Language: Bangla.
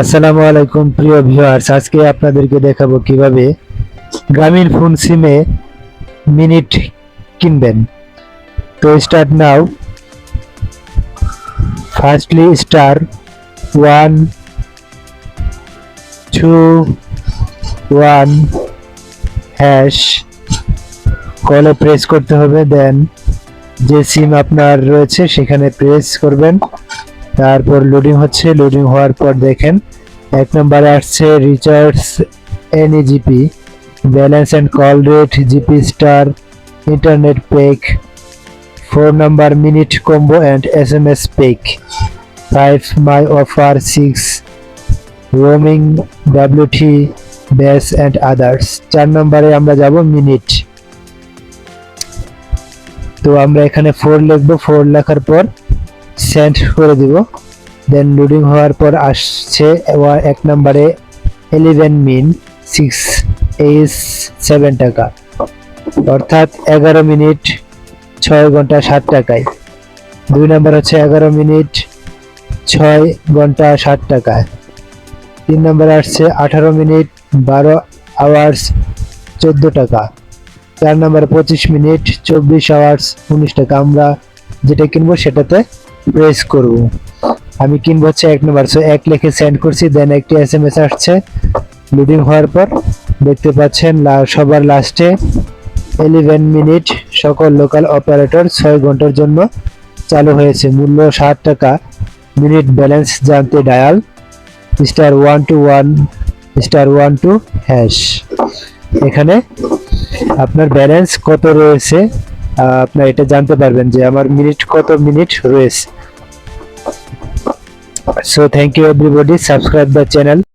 আসসালামু আলাইকুম, প্রিয় ভিউয়ার্স আজকে আপনাদেরকে দেখাবো কীভাবে গ্রামীণ ফোন সিমে মিনিট কিনবেন। তো start now firstly star one two one hash কলে প্রেস করতে হবে দেন যে সিম আপনার রয়েছে, সেখানে প্রেস করবেন। তারপর লোডিং হচ্ছে লোডিং হওয়ার পর দেখেন, এক নম্বরে আসছে recharge এনইজিপি balance and call rate GP star internet pack four number minute combo and S M S pack five my offer six roaming WT ব্যাস অ্যান্ড আদার্স চার নম্বরে আমরা যাব মিনিট তো আমরা এখানে ফোর লিখব ফোর লেখার পর সেন্ড করে দিব। দেন লোডিং হওয়ার পর আসছে এক নম্বরে eleven min six H seven টাকা। অর্থাৎ এগারো মিনিট ছয় ঘণ্টা সাত টাকায়। দুই নম্বর হচ্ছে এগারো মিনিট ছয় ঘণ্টা ষাট টাকায়। তিন নম্বরে আসছে আঠারো মিনিট বারো আওয়ার্স চোদ্দ টাকা। চার নম্বরে পঁচিশ মিনিট চব্বিশ আওয়ার্স উনিশ টাকা। আমরা যেটা কিনবো সেটাতে প্রেস করব। আমি কিনবো হচ্ছে এক নম্বর সো এক লিখে সেন্ড করছি দেন একটি এস এম এস আসছে। লোডিং হওয়ার পর দেখতে পাচ্ছেন সবার লাস্টে ইলেভেন মিনিট সকল লোকাল অপারেটর ছয় ঘণ্টার জন্য চালু হয়েছে। মূল্য ষাট টাকা। মিনিট ব্যালেন্স জানতে dial star one two one star one two hash এখানে আপনার ব্যালেন্স কত রয়েছে আপনার এটা জানতে পারবেন যে আমার মিনিট কত মিনিট রয়েছে। So thank you everybody. Subscribe the channel.